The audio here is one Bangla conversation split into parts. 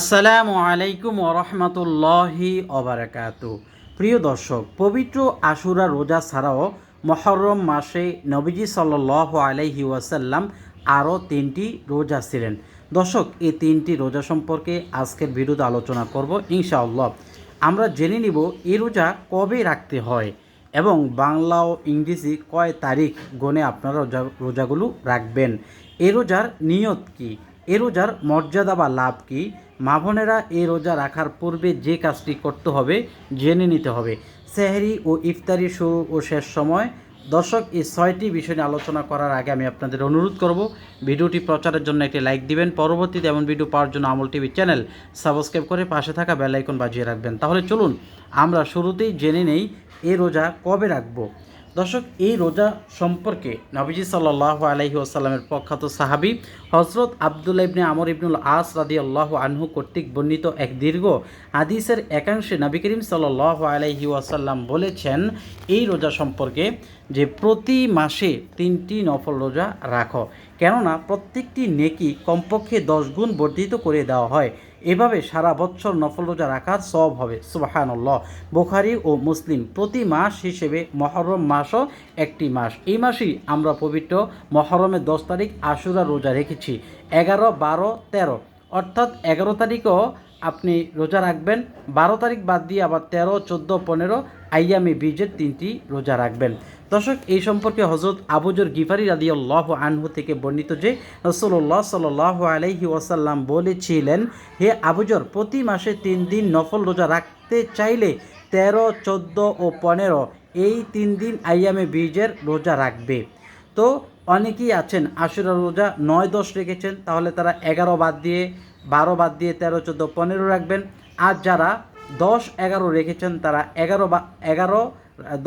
আসসালামু আলাইকুম ওরহমতুল্লাহি অবরাকাত প্রিয় দর্শক, পবিত্র আশুরা রোজা ছাড়াও মহরম মাসে নবীজি সাল্লাহ আলাইহি ওয়াসাল্লাম আরও তিনটি রোজা ছিলেন। দর্শক, এই তিনটি রোজা সম্পর্কে আজকের ভিডিওতে আলোচনা করব ইনশাআল্লাহ। আমরা জেনে নিব এই রোজা কবে রাখতে হয় এবং বাংলা ও ইংরেজি কয় তারিখ গণে আপনারা রোজা, রোজাগুলো রাখবেন। এ রোজার নিয়ত কি? এ রোজার মর্যাদা বা লাভ কি? মা বোনেরা এই রোজা রাখার পূর্বে যে কাজটি করতে হবে জেনে নিতে হবে। সেহরি ও ইফতারি শুরু ও শেষ সময়। দর্শক, এই ছয়টি বিষয় নিয়ে আলোচনা করার আগে আমি আপনাদের অনুরোধ করব, ভিডিওটি প্রচারের জন্য একটি লাইক দিবেন। পরবর্তীতে এমন ভিডিও পাওয়ার জন্য আমল টিভি চ্যানেল সাবস্ক্রাইব করে পাশে থাকা বেল আইকন বাজিয়ে রাখবেন। তাহলে চলুন, আমরা শুরুতেই জেনে নেই এ রোজা কবে রাখব? দর্শক, এই রোজা সম্পর্কে নবীজি সাল্লাহ আলহি আসাল্লামের প্রখ্যাত সাহাবি হজরত আবদুল্লা ইবনে আমর ইবনুল আস রাদি আল্লাহ আনহু কর্তৃক বর্ণিত এক দীর্ঘ আদিসের একাংশে নবী করিম সাল্লাহ আলহি আসাল্লাম বলেছেন, এই রোজা সম্পর্কে যে প্রতি মাসে তিনটি নফল রোজা রাখো। কেননা প্রত্যেকটি নেকি কমপক্ষে দশ গুণ বর্ধিত করে দেওয়া হয়। এভাবে সারা বছর নফল রোজা রাখার সব হবে। সুবাহানল্লাহ। বোখারি ও মুসলিম প্রতি মাস হিসেবে মহরম মাসও একটি মাস। এই মাসেই আমরা পবিত্র মহরমের দশ তারিখ আশুরা রোজা রেখেছি। এগারো, বারো, তেরো। অর্থাৎ এগারো তারিখও আপনি রোজা রাখবেন, বারো তারিখ বাদ দিয়ে আবার তেরো, চোদ্দ, পনেরো, আইয়ামি বীজের তিনটি রোজা রাখবেন। দর্শক, এই সম্পর্কে হজরত আবুজর গিফারি রাদি আল্লাহ আনহু থেকে বর্ণিত যে রসল্লাহ সাল আলাইহি ওয়াসাল্লাম বলেছিলেন, হে আবুজর প্রতি মাসে তিন দিন নফল রোজা রাখতে চাইলে তেরো, চোদ্দ ও পনেরো, এই তিন দিন আইয়ামে বীজের রোজা রাখবে। তো অনেকেই আছেন আশুরা রোজা নয়, দশ রেখেছেন, তাহলে তারা এগারো বাদ দিয়ে বারো বাদ দিয়ে তেরো, চোদ্দ, পনেরো রাখবেন। আর যারা দশ, এগারো রেখেছেন, তারা এগারো বা এগারো,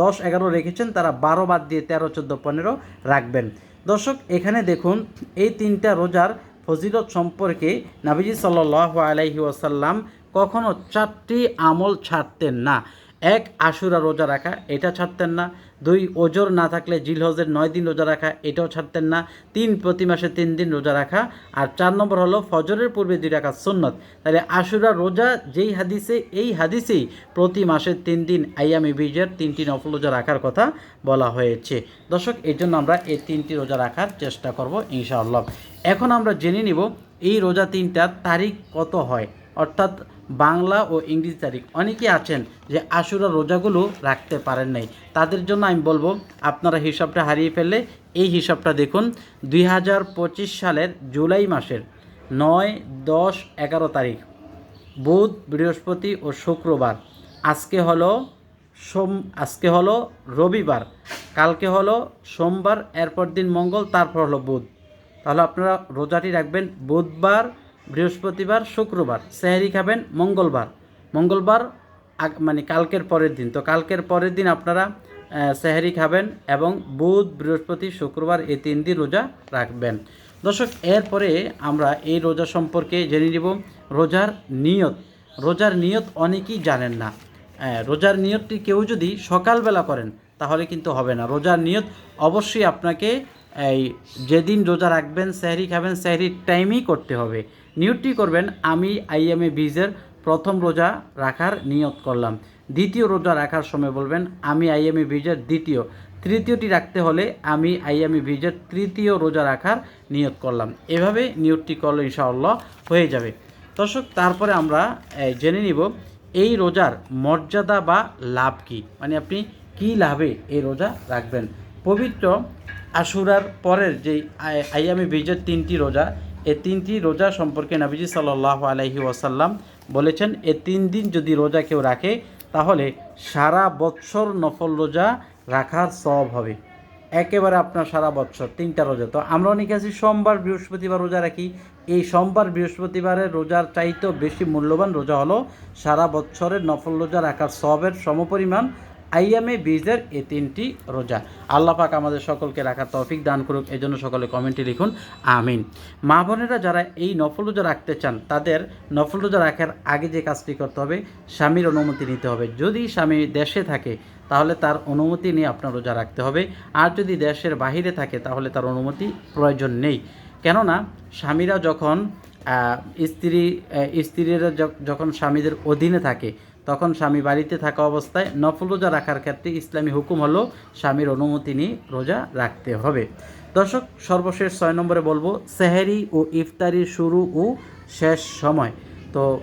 দশ, এগারো রেখেছেন, তারা বারো বাদ দিয়ে তেরো, চোদ্দ, পনেরো রাখবেন। দর্শক, এখানে দেখুন, এই তিনটা রোজার ফজিলত সম্পর্কে নাবিজি সাল্লাহ আলাইহি ওয়াসাল্লাম কখনো চারটি আমল ছাড়তেন না। এক আশুরা রোজা রাখা, এটা ছাড়তেন না। দুই, ওজোর না থাকলে জিলহজের নয় দিন রোজা রাখা, এটাও ছাড়তেন না। তিন, প্রতি মাসে তিন দিন রোজা রাখা। আর চার নম্বর হলো ফজরের পূর্বে দুই রাখা সুন্নত। তাহলে আশুরা রোজা যেই হাদিসে, এই হাদিসেই প্রতি মাসে তিন দিন আইয়ামি বীজের তিনটি নফল রোজা রাখার কথা বলা হয়েছে। দর্শক এই জন্য আমরা এই তিনটি রোজা রাখার চেষ্টা করব ইনশাআল্লাহ। এখন আমরা জেনে নিব, এই রোজা তিনটার তারিখ কত হয়? অর্থাৎ বাংলা ও ইংরেজি তারিখ। অনেকে আছেন যে আশুরা রোজাগুলো রাখতে পারেন নাই। তাদের জন্য আমি বলব, আপনারা হিসাবটা হারিয়ে ফেললে এই হিসাবটা দেখুন, দুই হাজার পঁচিশ সালের জুলাই মাসের নয়, দশ, এগারো তারিখ, বুধ, বৃহস্পতি ও শুক্রবার। আজকে হলো সোম, আজকে হলো রবিবার, কালকে হলো সোমবার, এরপর দিন মঙ্গল, তারপর হলো বুধ। তাহলে আপনারা রোজাটি রাখবেন বুধবার বৃহস্পতিবার, শুক্রবার, সেহারি খাবেন, মঙ্গলবার। মঙ্গলবার মানে কালকের পরের দিন। তো কালকের পরের দিন আপনারা সেহারি খাবেন এবং বুধ, বৃহস্পতি, শুক্রবার এই তিন দিন রোজা রাখবেন। দর্শক, এরপরে আমরা এই রোজা সম্পর্কে জেনে নিব। রোজার নিয়ত। রোজার নিয়ত অনেকেই জানেন না। রোজার নিয়তটি কেউ যদি সকালবেলা করেন, তাহলে কিন্তু হবে না। রোজার নিয়ত অবশ্যই আপনাকে এই যেদিন রোজা রাখবেন স্যারি খাবেন স্যারির টাইমেই করতে হবে। নিয়তটি করবেন, আমি আইএমএ বীজের প্রথম রোজা রাখার নিয়ত করলাম। দ্বিতীয় রোজা রাখার সময় বলবেন, আমি আইএমএ বীজের দ্বিতীয়। তৃতীয়টি রাখতে হলে আমি আইএমএ বীজের তৃতীয় রোজা রাখার নিয়ত করলাম। এভাবে নিয়তটি করলে ইনশাআল্লাহ হয়ে যাবে। দর্শক, তারপরে আমরা জেনে নিব, এই রোজার মর্যাদা বা লাভ কি? মানে আপনি কি লাভে এই রোজা রাখবেন? পবিত্র আশুরার পরের যে আইয়ামি বীজের তিনটি রোজা এই তিনটি রোজা সম্পর্কে নাবিজি সাল্লাহ আলহি ওয়াসাল্লাম বলেছেন, এ তিন দিন যদি রোজা কেউ রাখে, তাহলে সারা বৎসর নফল রোজা রাখার সব হবে। একেবারে আপনার সারা বছর তিনটা রোজা। তো আমরা অনেকে আছি, সোমবার বৃহস্পতিবার রোজা রাখি। এই সোমবার বৃহস্পতিবারের রোজার চাইতেও বেশি মূল্যবান রোজা হলো সারা বছরের নফল রোজা রাখার সবের সমপরিমাণ আইয়ামে বীজের এ তিনটি রোজা। আল্লাহ পাক আমাদের সকলকে রাখার তৌফিক দান করুক। এই জন্য সকলে কমেন্টে লিখুন, আমিন। মা বোনেরা যারা এই নফল রোজা রাখতে চান, তাদের নফল রোজা রাখার আগে যে কাজটি করতে হবে, স্বামীর অনুমতি নিতে হবে। যদি স্বামী দেশে থাকে, তাহলে তার অনুমতি নিয়ে আপনার রোজা রাখতে হবে। আর যদি দেশের বাহিরে থাকে, তাহলে তার অনুমতি প্রয়োজন নেই। কেননা, স্বামীরা যখন স্ত্রী স্ত্রীরা যখন স্বামীদের অধীনে থাকে তখন স্বামী বাড়িতে থাকা অবস্থায় নফল রোজা রাখার ক্ষেত্রে ইসলামী হুকুম হলো স্বামীর অনুমতি নিয়ে রোজা রাখতে হবে। দর্শক, সর্বশেষ ছয় নম্বরে বলব, সেহেরি ও ইফতারির শুরু ও শেষ সময়। তো,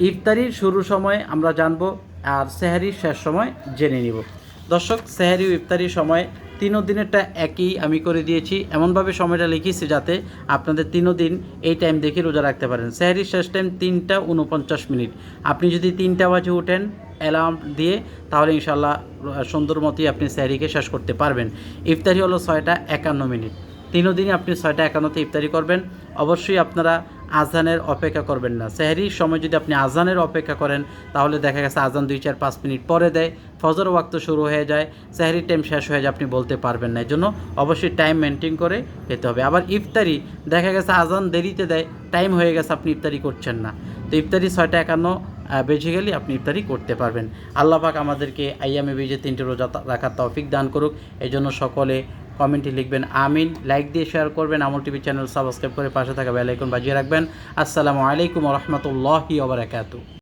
ইফতারির শুরু সময় আমরা জানব আর সেহারির শেষ সময় জেনে নিব। দর্শক, সেহারি ও ইফতারির সময় তিনও দিনেরটা একই আমি করে দিয়েছি। এমনভাবে সময়টা লিখিয়েছি যাতে আপনাদের তিনও দিন এই টাইম দেখে রোজা রাখতে পারেন। স্যারির শেষ টাইম তিনটা উনপঞ্চাশ মিনিট। আপনি যদি তিনটা বাজে উঠেন অ্যালার্ম দিয়ে, তাহলে ইনশাল্লাহ সুন্দর মতোই আপনি স্যারিকে শেষ করতে পারবেন। ইফতারি হলো ছয়টা একান্ন মিনিট। তিনও দিনই আপনি ছয়টা একান্নতে ইফতারি করবেন। অবশ্যই আপনারা আজানের অপেক্ষা করবেন না। সেহরির সময় যদি আপনি আজানের অপেক্ষা করেন, তাহলে দেখা গেছে আজান দুই, চার, পাঁচ মিনিট পরে দেয়। ফজর ওয়াক্ত শুরু হয়ে যায়, সেহরির টাইম শেষ হয়ে যায়, আপনি বলতে পারবেন না। এই জন্য অবশ্যই টাইম মেনটেন করে খেতে হবে। আবার ইফতারি, দেখা গেছে আজান দেরিতে দেয় টাইম হয়ে গেছে, আপনি ইফতারি করছেন না। তো ইফতারি ছয়টা একান্ন বেজে গেলে আপনি ইফতারি করতে পারবেন। আল্লাহ পাক আমাদেরকে আইয়ামে বেজে তিনটে রোজা রাখার তৌফিক দান করুক। এই জন্য সকলে কমেন্টে লিখবেন আমিন লাইক দিয়ে শেয়ার করবেন, আমল টিভি চ্যানেল সাবস্ক্রাইব করে পাশে থাকা বেলাইকন বাজিয়ে রাখবেন। আসসালামু আলাইকুম রহমতুল্লাহি ওবরাকাতু